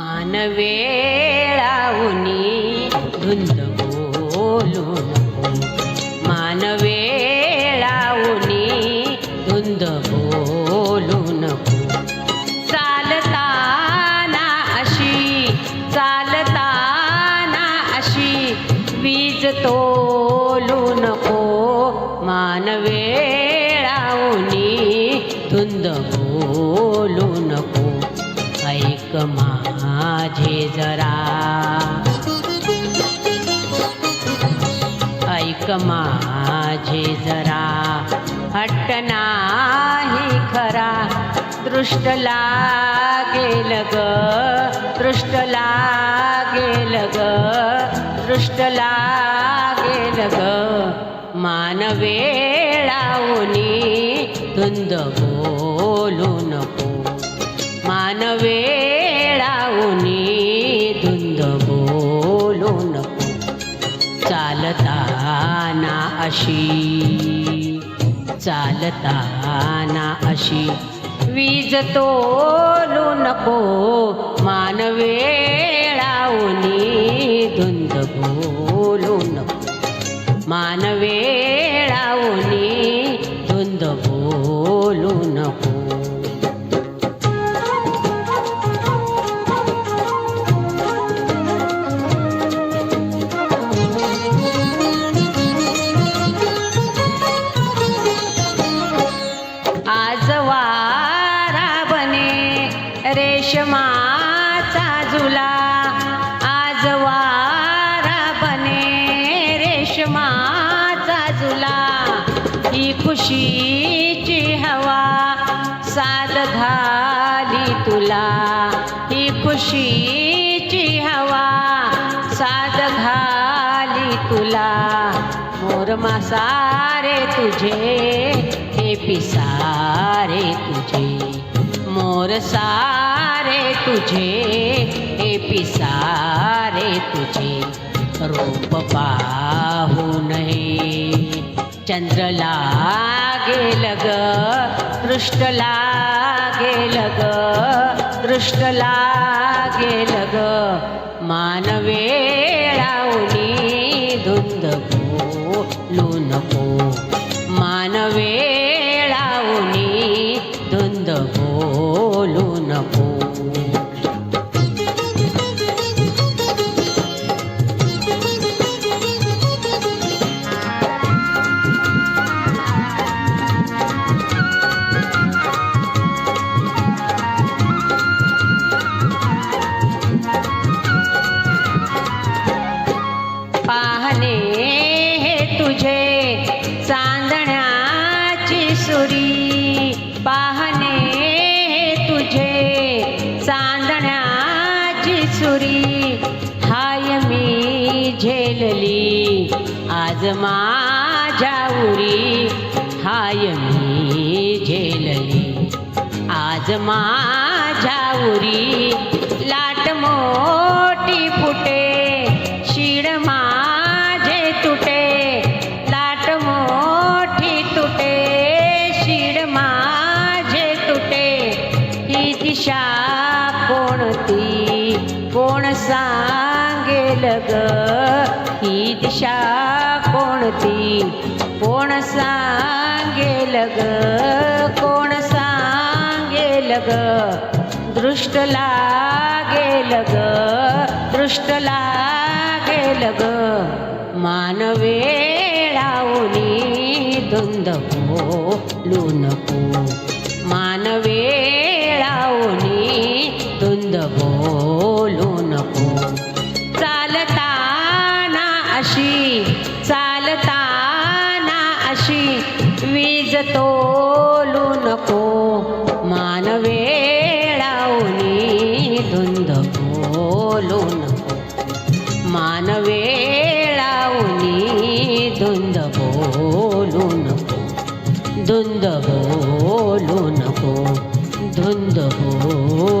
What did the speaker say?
मान वेळावणी धुंद बोलू मान वेळावणी धुंद बोलू नको चालताना अशी चालताना अशी वीज तोलू नको. मानवे ऐक माझे जरा. ऐक माझे जरा. हट्ट नाही खरा. दृष्ट लागेल ग. दृष्ट लागेल ग. दृष्ट लागेल ग. मानवेळाऊनी धुंद बोलू नको. मानवे अशी. चालताना अशी. वीज तोलू नको. मानवेळाऊनी धुंद बोलू नको. मानवेळाऊनी रेशमाचा झुला ही खुशीची हवा साद घाली तुला. ही खुशीची हवा साद घाली तुला. मोर मासारे तुझे हे पिसारे तुझे. मोर सारे तुझे हे पिसारे तुझे. रूप पाहू नये चंद्र लागेल ग दृष्ट लागेल ग दृष्ट लागेल ग मानवेळाऊनी धुंद बोलू नको मानवे पाहणे हे तुझे चांदण्याची सुरी. पाहणे हे तुझे चांदण्याची सुरी. हाय मी झेलली आज माझ्या उरी. हाय मी झेलली आज मा साठी कोण सांगेल ग? ही दिशा कोणती? कोण सांगेल ग? कोण सांगेल ग? दृष्ट लागेल ग. दृष्ट लागेल ग. मानवेळाऊनी धुंद बोलू नको. वीज तोलू नको. मानवेळाऊनी धुंद बोलू नको. मानवेळाऊनी धुंद बोलू नको. धुंद बोलू नको. धुंद बोलू